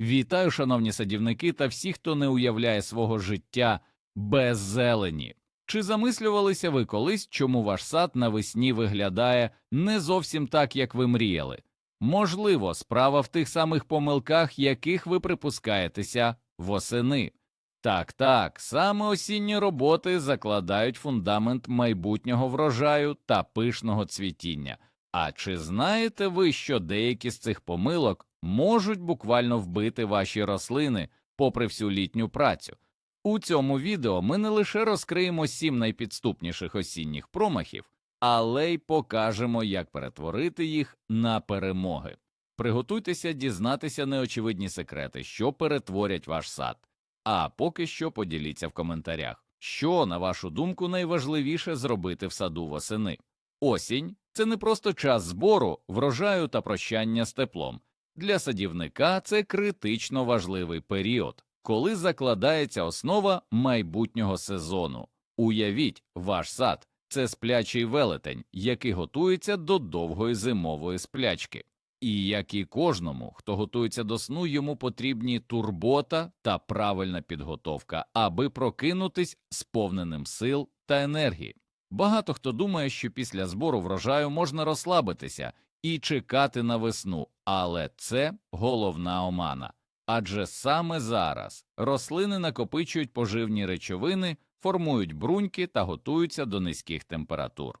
Вітаю, шановні садівники та всі, хто не уявляє свого життя без зелені. Чи замислювалися ви колись, чому ваш сад навесні виглядає не зовсім так, як ви мріяли? Можливо, справа в тих самих помилках, яких ви припускаєтеся восени. Так, так, саме осінні роботи закладають фундамент майбутнього врожаю та пишного цвітіння. А чи знаєте ви, що деякі з цих помилок можуть буквально вбити ваші рослини, попри всю літню працю? У цьому відео ми не лише розкриємо сім найпідступніших осінніх промахів, але й покажемо, як перетворити їх на перемоги. Приготуйтеся дізнатися неочевидні секрети, що перетворять ваш сад. А поки що поділіться в коментарях, що, на вашу думку, найважливіше зробити в саду восени. Осінь це не просто час збору, врожаю та прощання з теплом. Для садівника це критично важливий період, коли закладається основа майбутнього сезону. Уявіть, ваш сад це сплячий велетень, який готується до довгої зимової сплячки. І як і кожному, хто готується до сну, йому потрібні турбота та правильна підготовка, аби прокинутись сповненим сил та енергії. Багато хто думає, що після збору врожаю можна розслабитися і чекати на весну, але це головна омана. Адже саме зараз рослини накопичують поживні речовини, формують бруньки та готуються до низьких температур.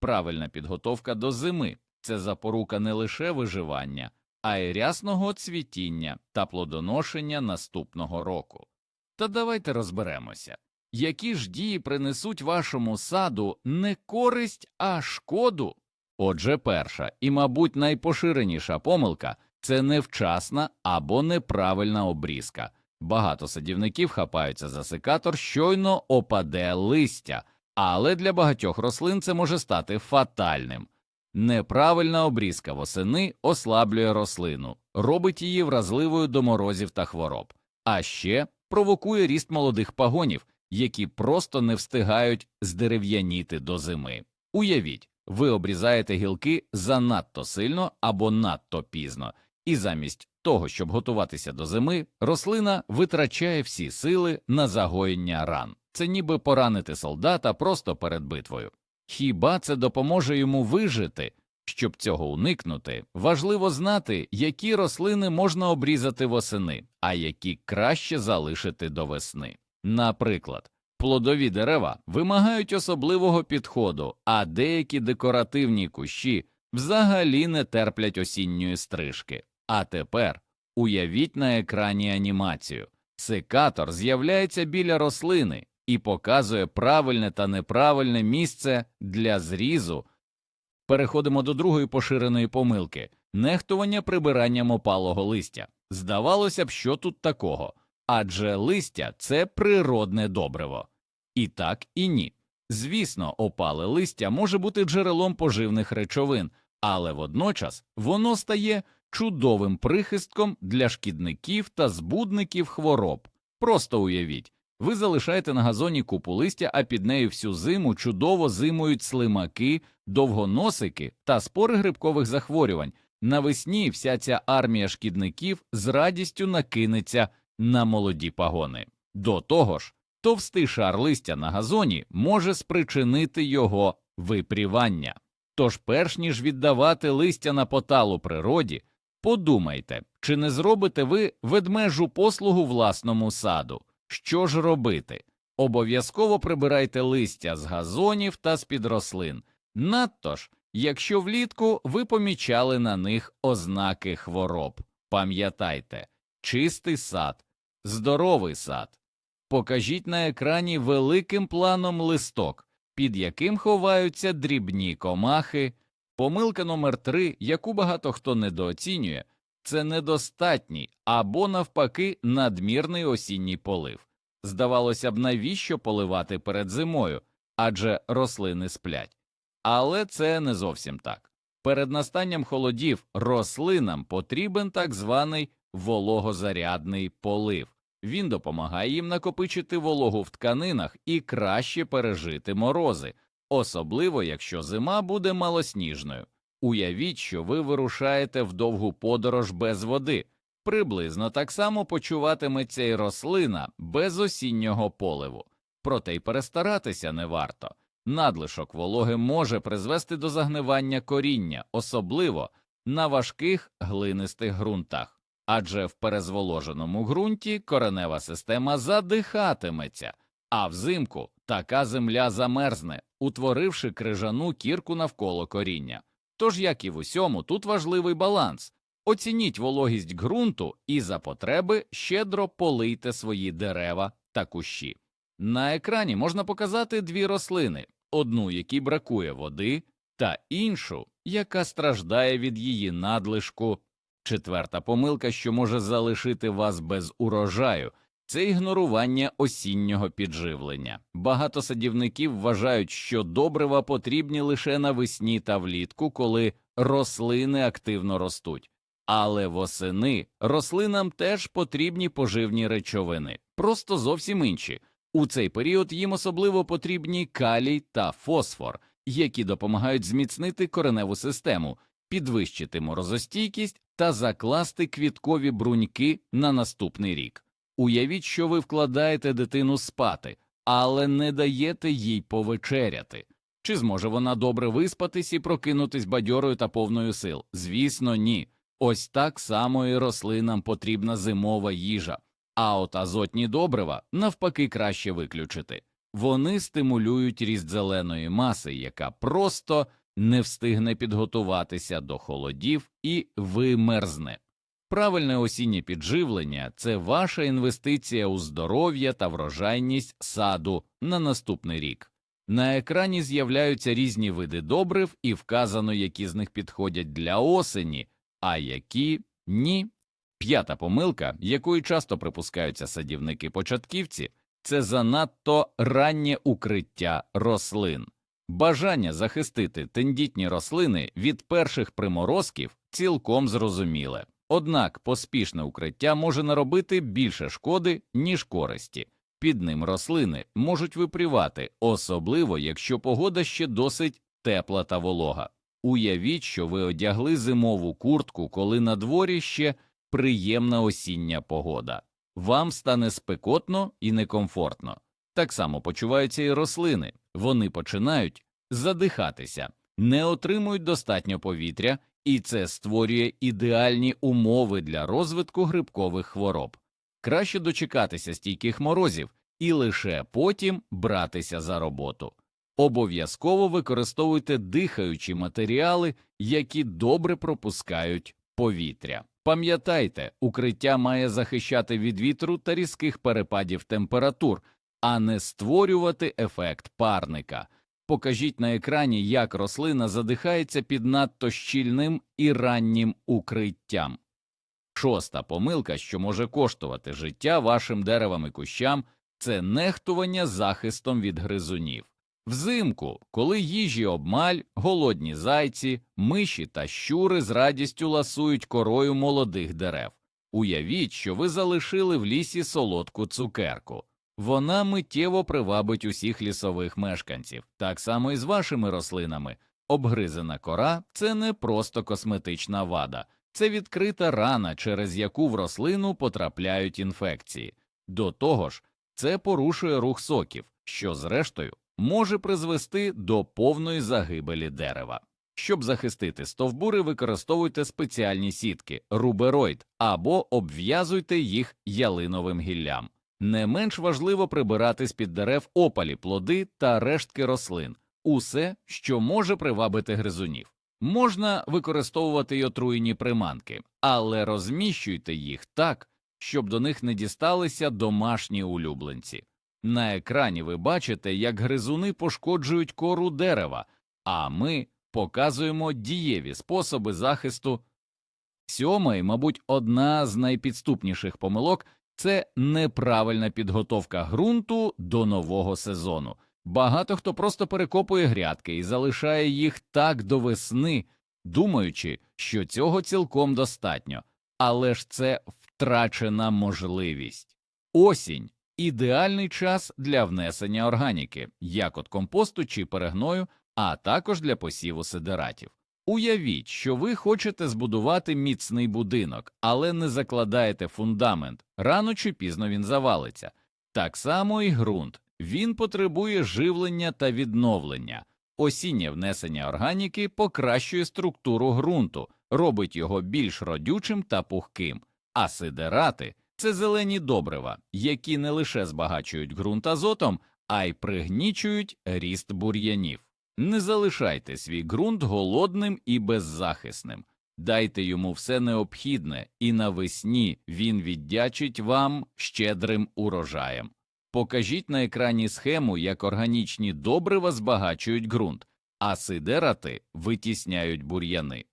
Правильна підготовка до зими це запорука не лише виживання, а й рясного цвітіння та плодоношення наступного року. Та давайте розберемося, які ж дії принесуть вашому саду не користь, а шкоду. Отже, перша і, мабуть, найпоширеніша помилка це невчасна або неправильна обрізка. Багато садівників хапаються за секатор, щойно опаде листя, але для багатьох рослин це може стати фатальним. Неправильна обрізка восени ослаблює рослину, робить її вразливою до морозів та хвороб, а ще провокує ріст молодих пагонів, які просто не встигають здерев'яніти до зими. Уявіть, ви обрізаєте гілки занадто сильно або надто пізно, і замість того, щоб готуватися до зими, рослина витрачає всі сили на загоєння ран. Це ніби поранити солдата просто перед битвою. Хіба це допоможе йому вижити? Щоб цього уникнути, важливо знати, які рослини можна обрізати восени, а які краще залишити до весни. Наприклад, плодові дерева вимагають особливого підходу, а деякі декоративні кущі взагалі не терплять осінньої стрижки. А тепер уявіть на екрані анімацію. Секатор з'являється біля рослини і показує правильне та неправильне місце для зрізу. Переходимо до другої поширеної помилки нехтування прибиранням опалого листя. Здавалося б, що тут такого, адже листя це природне добриво. І так, і ні. Звісно, опале листя може бути джерелом поживних речовин, але водночас воно стає чудовим прихистком для шкідників та збудників хвороб. Просто уявіть, ви залишаєте на газоні купу листя, а під нею всю зиму чудово зимують слимаки, довгоносики та спори грибкових захворювань. Навесні вся ця армія шкідників з радістю накинеться на молоді пагони. До того ж, товстий шар листя на газоні може спричинити його випрівання. Тож, перш ніж віддавати листя на поталу природі, подумайте, чи не зробите ви ведмежу послугу власному саду. Що ж робити? Обов'язково прибирайте листя з газонів та з-під рослин. Надто ж, якщо влітку ви помічали на них ознаки хвороб. Пам'ятайте, чистий сад, здоровий сад. Покажіть на екрані великим планом листок, під яким ховаються дрібні комахи. Помилка номер три, яку багато хто недооцінює, це недостатній або, навпаки, надмірний осінній полив. Здавалося б, навіщо поливати перед зимою, адже рослини сплять. Але це не зовсім так. Перед настанням холодів рослинам потрібен так званий вологозарядний полив. Він допомагає їм накопичити вологу в тканинах і краще пережити морози, особливо якщо зима буде малосніжною. Уявіть, що ви вирушаєте в довгу подорож без води. Приблизно так само почуватиметься і рослина без осіннього поливу, проте й перестаратися не варто. Надлишок вологи може призвести до загнивання коріння, особливо на важких глинистих ґрунтах, адже в перезволоженому ґрунті коренева система задихатиметься, а взимку така земля замерзне, утворивши крижану кірку навколо коріння. Тож, як і в усьому, тут важливий баланс. Оцініть вологість ґрунту і за потреби щедро полийте свої дерева та кущі. На екрані можна показати дві рослини одну, якій бракує води, та іншу, яка страждає від її надлишку. Четверта помилка, що може залишити вас без урожаю, це ігнорування осіннього підживлення. Багато садівників вважають, що добрива потрібні лише навесні та влітку, коли рослини активно ростуть. Але восени рослинам теж потрібні поживні речовини, просто зовсім інші. У цей період їм особливо потрібні калій та фосфор, які допомагають зміцнити кореневу систему, підвищити морозостійкість та закласти квіткові бруньки на наступний рік. Уявіть, що ви вкладаєте дитину спати, але не даєте їй повечеряти. Чи зможе вона добре виспатись і прокинутись бадьорою та повною сил? Звісно, ні. Ось так само і рослинам потрібна зимова їжа, а от азотні добрива навпаки краще виключити. Вони стимулюють ріст зеленої маси, яка просто не встигне підготуватися до холодів і вимерзне. Правильне осіннє підживлення це ваша інвестиція у здоров'я та врожайність саду на наступний рік. На екрані з'являються різні види добрив і вказано, які з них підходять для осені, а які ні. П'ята помилка, якої часто припускаються садівники-початківці, це занадто раннє укриття рослин. Бажання захистити тендітні рослини від перших приморозків цілком зрозуміле. Однак поспішне укриття може наробити більше шкоди, ніж користі. Під ним рослини можуть випрівати, особливо якщо погода ще досить тепла та волога. Уявіть, що ви одягли зимову куртку, коли на дворі ще приємна осіння погода. Вам стане спекотно і некомфортно. Так само почуваються і рослини, вони починають задихатися, не отримують достатньо повітря, і це створює ідеальні умови для розвитку грибкових хвороб. Краще дочекатися стійких морозів і лише потім братися за роботу. Обов'язково використовуйте дихаючі матеріали, які добре пропускають повітря. Пам'ятайте, укриття має захищати від вітру та різких перепадів температур, а не створювати ефект парника. Покажіть на екрані, як рослина задихається під надто щільним і раннім укриттям. Шоста помилка, що може коштувати життя вашим деревам і кущам, це нехтування захистом від гризунів. Взимку, коли їжі обмаль, голодні зайці, миші та щури з радістю ласують корою молодих дерев. Уявіть, що ви залишили в лісі солодку цукерку. Вона миттєво привабить усіх лісових мешканців, так само і з вашими рослинами. Обгризена кора це не просто косметична вада, це відкрита рана, через яку в рослину потрапляють інфекції. До того ж, це порушує рух соків, що, зрештою, може призвести до повної загибелі дерева. Щоб захистити стовбури, використовуйте спеціальні сітки, рубероїд або обв'язуйте їх ялиновим гіллям. Не менш важливо прибирати з під дерев опалі, плоди та рештки рослин, усе, що може привабити гризунів. Можна використовувати й отруєні приманки, але розміщуйте їх так, щоб до них не дісталися домашні улюбленці. На екрані ви бачите, як гризуни пошкоджують кору дерева, а ми показуємо дієві способи захисту. Сьома і, мабуть, одна з найпідступніших помилок це неправильна підготовка ґрунту до нового сезону. Багато хто просто перекопує грядки і залишає їх так до весни, думаючи, що цього цілком достатньо, але ж це втрачена можливість. Осінь ідеальний час для внесення органіки, як от компосту чи перегною, а також для посіву сидератів. Уявіть, що ви хочете збудувати міцний будинок, але не закладаєте фундамент, рано чи пізно він завалиться. Так само і ґрунт. Він потребує живлення та відновлення. Осіннє внесення органіки покращує структуру ґрунту, робить його більш родючим та пухким, а сидерати це зелені добрива, які не лише збагачують ґрунт азотом, а й пригнічують ріст бур'янів. Не залишайте свій ґрунт голодним і беззахисним. Дайте йому все необхідне, і навесні він віддячить вам щедрим урожаєм. Покажіть на екрані схему, як органічні добрива збагачують ґрунт, а сидерати витісняють бур'яни.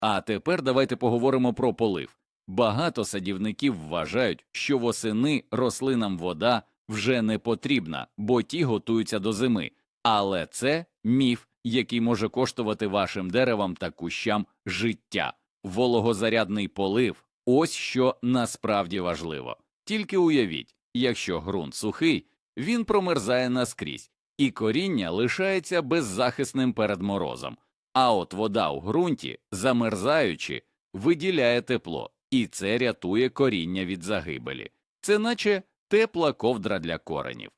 А тепер давайте поговоримо про полив. Багато садівників вважають, що восени рослинам вода вже не потрібна, бо ті готуються до зими. Але це міф, який може коштувати вашим деревам та кущам життя. Вологозарядний полив ось що насправді важливо. Тільки уявіть, якщо ґрунт сухий, він промерзає наскрізь, і коріння лишається беззахисним перед морозом. А от вода у ґрунті, замерзаючи, виділяє тепло, і це рятує коріння від загибелі. Це наче тепла ковдра для коренів.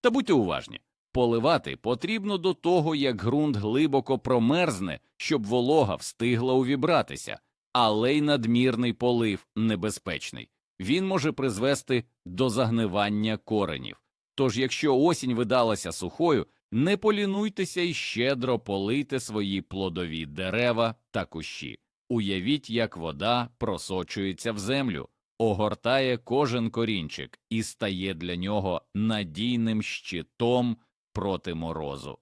Та будьте уважні. Поливати потрібно до того, як ґрунт глибоко промерзне, щоб волога встигла увібратися, але й надмірний полив небезпечний. Він може призвести до загнивання коренів. Тож, якщо осінь видалася сухою, не полінуйтеся і щедро полийте свої плодові дерева та кущі. Уявіть, як вода просочується в землю, огортає кожен корінчик і стає для нього надійним щитом проти морозу.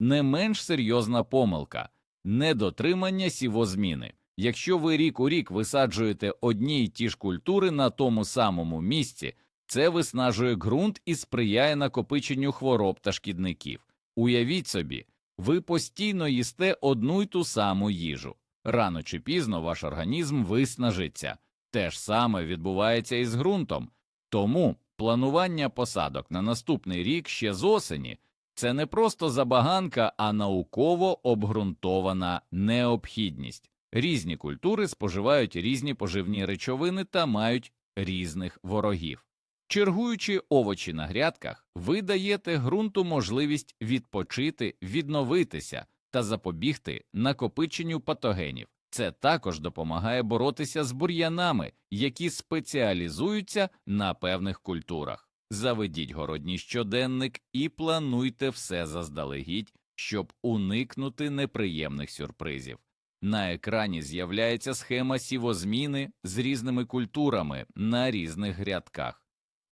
Не менш серйозна помилка недотримання сівозміни. Якщо ви рік у рік висаджуєте одні й ті ж культури на тому самому місці, це виснажує ґрунт і сприяє накопиченню хвороб та шкідників. Уявіть собі, ви постійно їсте одну й ту саму їжу. Рано чи пізно ваш організм виснажиться. Те ж саме відбувається і з ґрунтом. Тому планування посадок на наступний рік ще з осені це не просто забаганка, а науково обґрунтована необхідність. Різні культури споживають різні поживні речовини та мають різних ворогів. Чергуючи овочі на грядках, ви даєте ґрунту можливість відпочити, відновитися та запобігти накопиченню патогенів. Це також допомагає боротися з бур'янами, які спеціалізуються на певних культурах. Заведіть городній щоденник і плануйте все заздалегідь, щоб уникнути неприємних сюрпризів. На екрані з'являється схема сівозміни з різними культурами на різних грядках.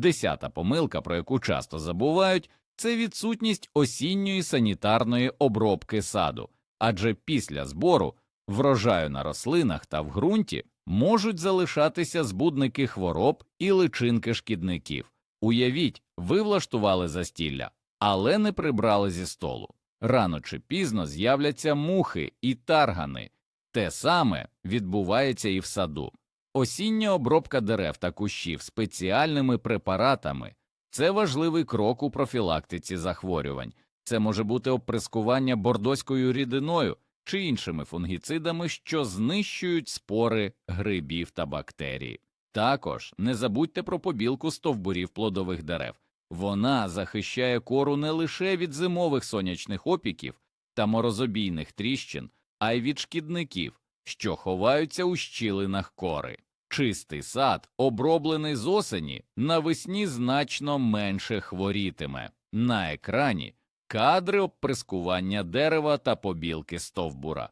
Десята помилка, про яку часто забувають, це відсутність осінньої санітарної обробки саду, адже після збору врожаю на рослинах та в ґрунті можуть залишатися збудники хвороб і личинки шкідників. Уявіть, ви влаштували застілля, але не прибрали зі столу. Рано чи пізно з'являться мухи і таргани. Те саме відбувається і в саду. Осіння обробка дерев та кущів спеціальними препаратами це важливий крок у профілактиці захворювань. Це може бути оприскування бордоською рідиною чи іншими фунгіцидами, що знищують спори грибів та бактерій. Також не забудьте про побілку стовбурів плодових дерев. Вона захищає кору не лише від зимових сонячних опіків та морозобійних тріщин, а й від шкідників, що ховаються у щілинах кори. Чистий сад, оброблений з осені, навесні значно менше хворітиме. На екрані кадри обприскування дерева та побілки стовбура.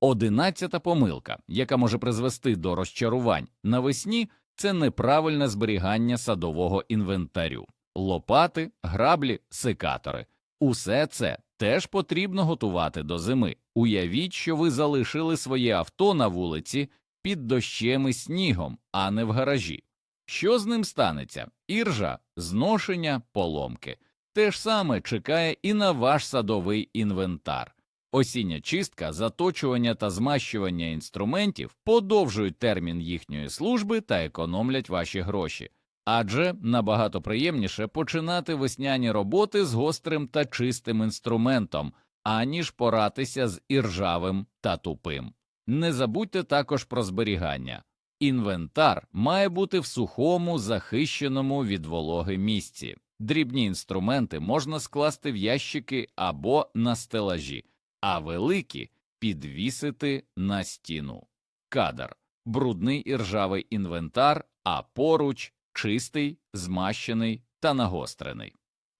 Одинадцята помилка, яка може призвести до розчарувань навесні, це неправильне зберігання садового інвентарю, лопати, граблі, секатори. Усе це теж потрібно готувати до зими. Уявіть, що ви залишили своє авто на вулиці під дощем і снігом, а не в гаражі. Що з ним станеться? Іржа, зношення, поломки. Те ж саме чекає і на ваш садовий інвентар. Осіння чистка, заточування та змащування інструментів подовжують термін їхньої служби та економлять ваші гроші, адже набагато приємніше починати весняні роботи з гострим та чистим інструментом, аніж поратися з іржавим та тупим. Не забудьте також про зберігання. Інвентар має бути в сухому, захищеному від вологи місці. Дрібні інструменти можна скласти в ящики або на стелажі, а великі підвісити на стіну. Кадр брудний і ржавий інвентар, а поруч чистий, змащений та нагострений.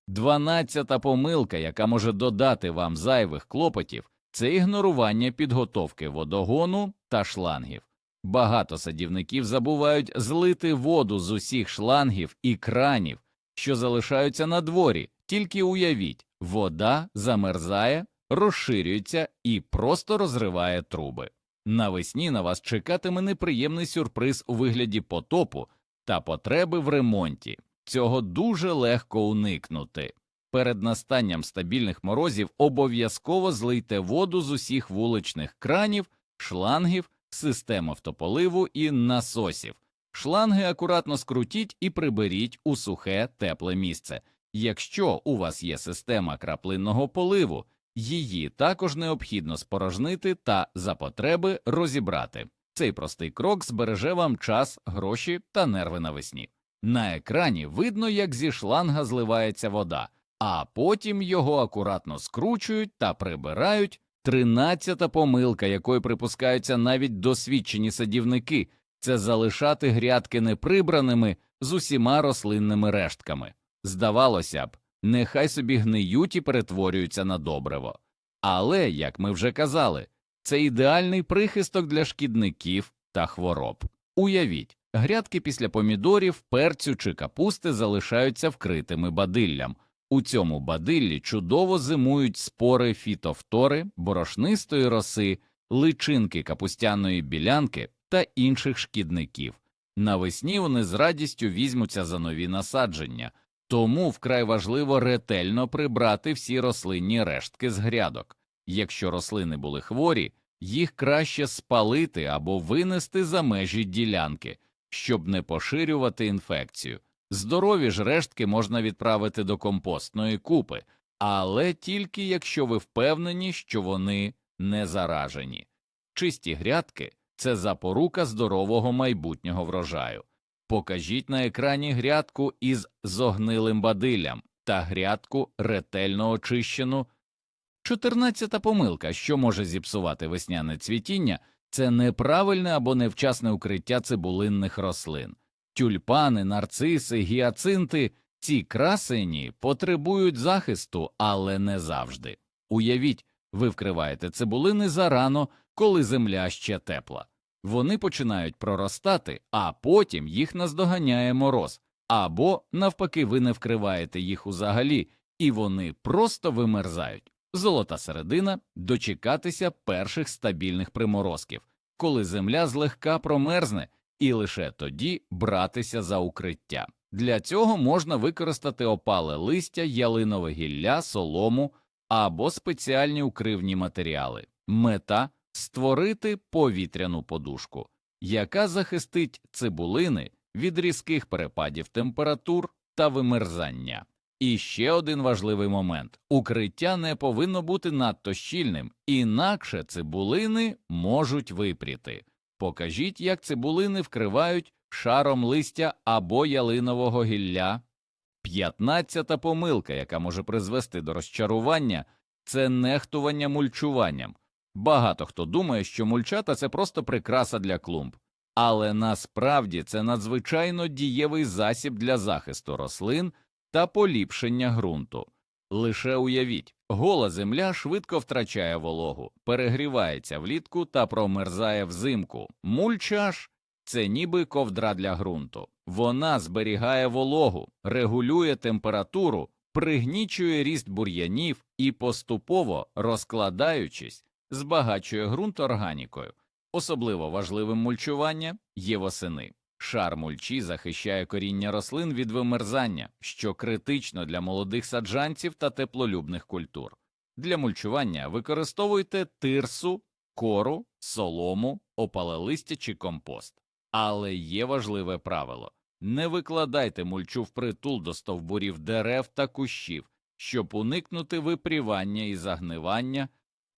Дванадцята помилка, яка може додати вам зайвих клопотів, це ігнорування підготовки водогону та шлангів. Багато садівників забувають злити воду з усіх шлангів і кранів, що залишаються на дворі. Тільки уявіть, вода замерзає, розширюється і просто розриває труби. Навесні на вас чекатиме неприємний сюрприз у вигляді потопу та потреби в ремонті. Цього дуже легко уникнути. Перед настанням стабільних морозів обов'язково злийте воду з усіх вуличних кранів, шлангів, систем автополиву і насосів. Шланги акуратно скрутіть і приберіть у сухе тепле місце. Якщо у вас є система краплинного поливу, її також необхідно спорожнити та за потреби розібрати. Цей простий крок збереже вам час, гроші та нерви навесні. На екрані видно, як зі шланга зливається вода, а потім його акуратно скручують та прибирають. Тринадцята помилка, якої припускаються навіть досвідчені садівники, це залишати грядки неприбраними з усіма рослинними рештками. Здавалося б, нехай собі гниють і перетворюються на добриво. Але, як ми вже казали, це ідеальний прихисток для шкідників та хвороб. Уявіть, грядки після помідорів, перцю чи капусти залишаються вкритими бадиллям. У цьому бадиллі чудово зимують спори фітофтори, борошнистої роси, личинки капустяної білянки та інших шкідників. Навесні вони з радістю візьмуться за нові насадження, тому вкрай важливо ретельно прибрати всі рослинні рештки з грядок. Якщо рослини були хворі, їх краще спалити або винести за межі ділянки, щоб не поширювати інфекцію. Здорові ж рештки можна відправити до компостної купи, але тільки якщо ви впевнені, що вони не заражені. Чисті грядки це запорука здорового майбутнього врожаю. Покажіть на екрані грядку із зогнилим бадиллям та грядку ретельно очищену. Чотирнадцята помилка, що може зіпсувати весняне цвітіння, це неправильне або невчасне укриття цибулинних рослин. Тюльпани, нарциси, гіацинти ці красені потребують захисту, але не завжди. Уявіть, ви вкриваєте цибулини зарано, коли земля ще тепла. Вони починають проростати, а потім їх наздоганяє мороз, або, навпаки, ви не вкриваєте їх узагалі, і вони просто вимерзають. Золота середина дочекатися перших стабільних приморозків, коли земля злегка промерзне, і лише тоді братися за укриття. Для цього можна використати опале листя, ялинове гілля, солому або спеціальні укривні матеріали. Мета створити повітряну подушку, яка захистить цибулини від різких перепадів температур та вимерзання. І ще один важливий момент укриття не повинно бути надто щільним, інакше цибулини можуть випріти. Покажіть, як цибулини вкривають шаром листя або ялинового гілля. П'ятнадцята помилка, яка може призвести до розчарування, це нехтування мульчуванням. Багато хто думає, що мульчата це просто прикраса для клумб, але насправді це надзвичайно дієвий засіб для захисту рослин та поліпшення ґрунту. Лише уявіть, гола земля швидко втрачає вологу, перегрівається влітку та промерзає взимку. Мульча це ніби ковдра для ґрунту. Вона зберігає вологу, регулює температуру, пригнічує ріст бур'янів і поступово розкладаючись, збагачує ґрунт органікою. Особливо важливим мульчування є восени. Шар мульчі захищає коріння рослин від вимерзання, що критично для молодих саджанців та теплолюбних культур. Для мульчування використовуйте тирсу, кору, солому, опале листя чи компост. Але є важливе правило не викладайте мульчу впритул до стовбурів дерев та кущів, щоб уникнути випрівання і загнивання.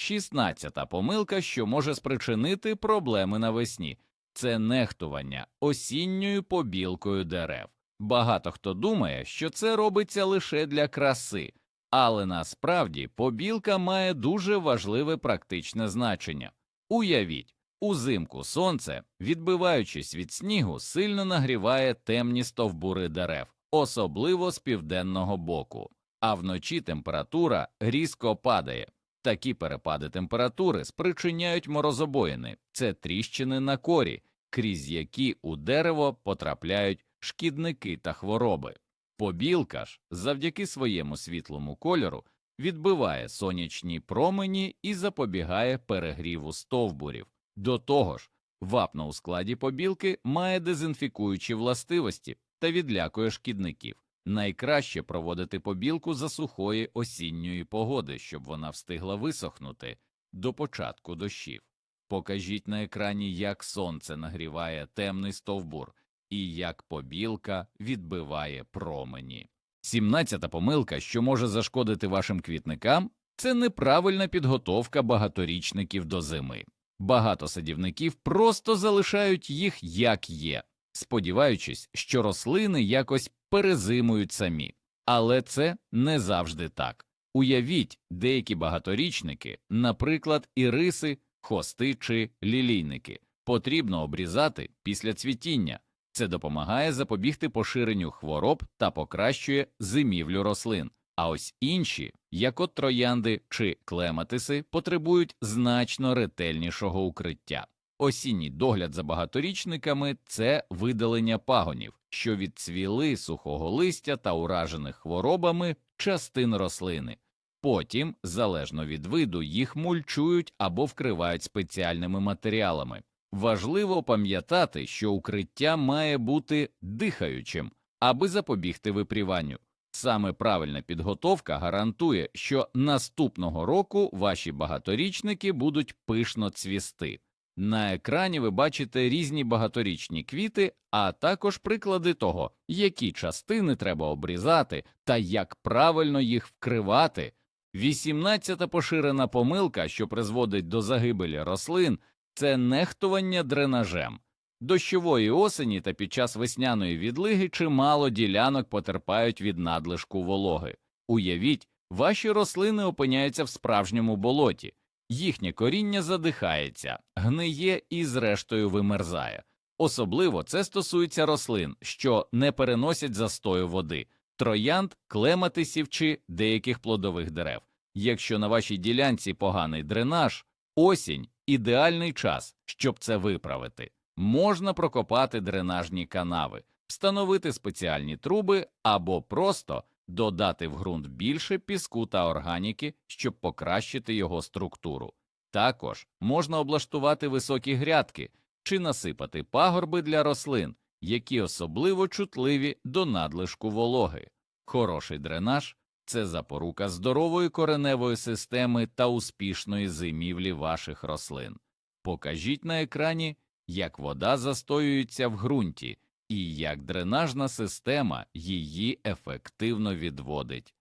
16. помилка, що може спричинити проблеми навесні, це нехтування осінньою побілкою дерев. Багато хто думає, що це робиться лише для краси, але насправді побілка має дуже важливе практичне значення. Уявіть, узимку сонце, відбиваючись від снігу, сильно нагріває темні стовбури дерев, особливо з південного боку, а вночі температура різко падає. Такі перепади температури спричиняють морозобоїни, це тріщини на корі, крізь які у дерево потрапляють шкідники та хвороби. Побілка ж, завдяки своєму світлому кольору, відбиває сонячні промені і запобігає перегріву стовбурів. До того ж, вапно у складі побілки має дезінфікуючі властивості та відлякує шкідників. Найкраще проводити побілку за сухої осінньої погоди, щоб вона встигла висохнути до початку дощів. Покажіть на екрані, як сонце нагріває темний стовбур і як побілка відбиває промені. Сімнадцята помилка, що може зашкодити вашим квітникам, це неправильна підготовка багаторічників до зими. Багато садівників просто залишають їх як є, сподіваючись, що рослини якось перезимують самі. Але це не завжди так. Уявіть, деякі багаторічники, наприклад, іриси, хости чи лілійники, потрібно обрізати після цвітіння. Це допомагає запобігти поширенню хвороб та покращує зимівлю рослин. А ось інші, як от троянди чи клематиси, потребують значно ретельнішого укриття. Осінній догляд за багаторічниками це видалення пагонів, що відцвіли сухого листя та уражених хворобами частин рослини. Потім, залежно від виду, їх мульчують або вкривають спеціальними матеріалами. Важливо пам'ятати, що укриття має бути дихаючим, аби запобігти випріванню. Саме правильна підготовка гарантує, що наступного року ваші багаторічники будуть пишно цвісти. На екрані ви бачите різні багаторічні квіти, а також приклади того, які частини треба обрізати та як правильно їх вкривати. 18-та поширена помилка, що призводить до загибелі рослин, це нехтування дренажем. Дощової осені та під час весняної відлиги чимало ділянок потерпають від надлишку вологи. Уявіть, ваші рослини опиняються в справжньому болоті, їхнє коріння задихається, гниє і, зрештою, вимерзає. Особливо це стосується рослин, що не переносять застою води, троянд, клематисів чи деяких плодових дерев. Якщо на вашій ділянці поганий дренаж, осінь ідеальний час, щоб це виправити. Можна прокопати дренажні канави, встановити спеціальні труби або просто додати в ґрунт більше піску та органіки, щоб покращити його структуру. Також можна облаштувати високі грядки чи насипати пагорби для рослин, які особливо чутливі до надлишку вологи. Хороший дренаж це запорука здорової кореневої системи та успішної зимівлі ваших рослин. Покажіть на екрані, як вода застоюється в ґрунті і як дренажна система її ефективно відводить.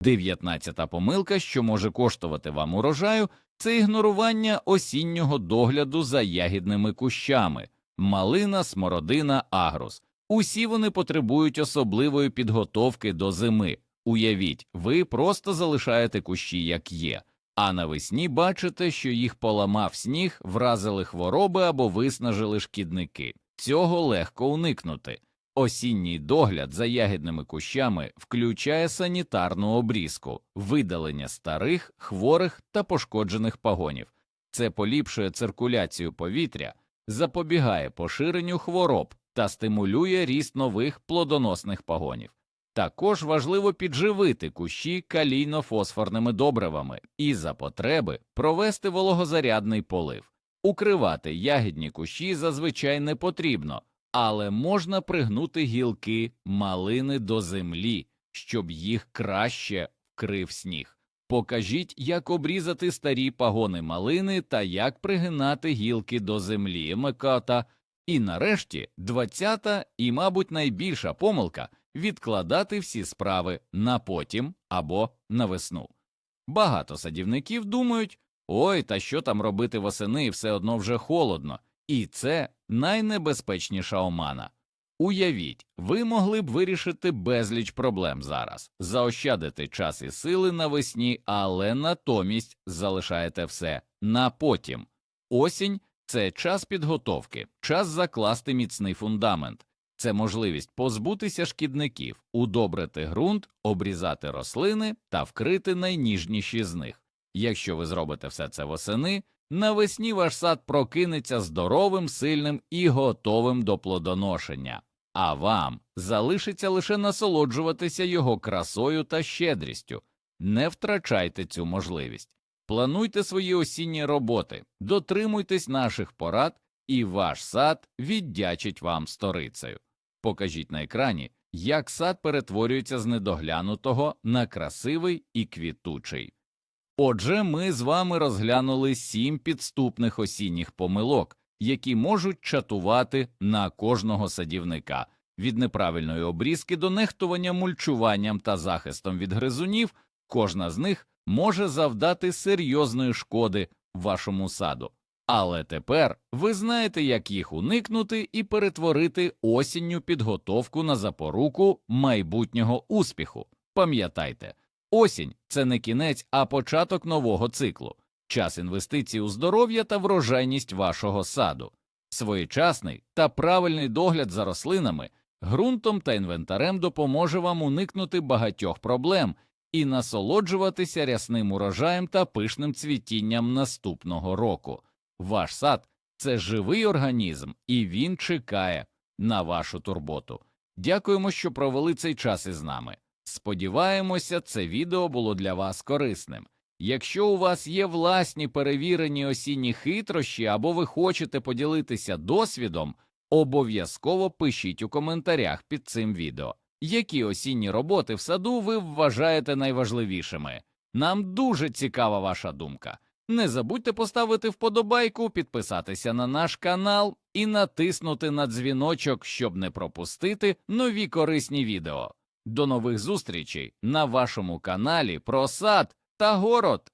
Дев'ятнадцята помилка, що може коштувати вам урожаю, це ігнорування осіннього догляду за ягідними кущами малина, смородина, агрус. Усі вони потребують особливої підготовки до зими. Уявіть, ви просто залишаєте кущі як є, а навесні бачите, що їх поламав сніг, вразили хвороби або виснажили шкідники. Цього легко уникнути. Осінній догляд за ягідними кущами включає санітарну обрізку, видалення старих, хворих та пошкоджених пагонів. Це поліпшує циркуляцію повітря, запобігає поширенню хвороб та стимулює ріст нових плодоносних пагонів. Також важливо підживити кущі калійно-фосфорними добривами і за потреби провести вологозарядний полив. Укривати ягідні кущі зазвичай не потрібно, але можна пригнути гілки малини до землі, щоб їх краще вкрив сніг. Покажіть, як обрізати старі пагони малини та як пригинати гілки до землі. Микота І нарешті, двадцята і, мабуть, найбільша помилка відкладати всі справи на потім або на весну. Багато садівників думають ой, та що там робити восени, все одно вже холодно, і це найнебезпечніша омана. Уявіть, ви могли б вирішити безліч проблем зараз, заощадити час і сили навесні, але натомість залишаєте все на потім. Осінь це час підготовки, час закласти міцний фундамент, це можливість позбутися шкідників, удобрити ґрунт, обрізати рослини та вкрити найніжніші з них. Якщо ви зробите все це восени, навесні ваш сад прокинеться здоровим, сильним і готовим до плодоношення, а вам залишиться лише насолоджуватися його красою та щедрістю. Не втрачайте цю можливість. Плануйте свої осінні роботи, дотримуйтесь наших порад, і ваш сад віддячить вам сторицею. Покажіть на екрані, як сад перетворюється з недоглянутого на красивий і квітучий. Отже, ми з вами розглянули сім підступних осінніх помилок, які можуть чатувати на кожного садівника від неправильної обрізки до нехтування мульчуванням та захистом від гризунів, кожна з них може завдати серйозної шкоди вашому саду. Але тепер ви знаєте, як їх уникнути і перетворити осінню підготовку на запоруку майбутнього успіху. Пам'ятайте, осінь це не кінець, а початок нового циклу, час інвестицій у здоров'я та врожайність вашого саду. Своєчасний та правильний догляд за рослинами, ґрунтом та інвентарем допоможе вам уникнути багатьох проблем і насолоджуватися рясним урожаєм та пишним цвітінням наступного року. Ваш сад це живий організм, і він чекає на вашу турботу. Дякуємо, що провели цей час із нами. Сподіваємося, це відео було для вас корисним. Якщо у вас є власні перевірені осінні хитрощі або ви хочете поділитися досвідом, обов'язково пишіть у коментарях під цим відео, які осінні роботи в саду ви вважаєте найважливішими. Нам дуже цікава ваша думка. Не забудьте поставити вподобайку, підписатися на наш канал і натиснути на дзвіночок, щоб не пропустити нові корисні відео. До нових зустрічей на вашому каналі про сад та город.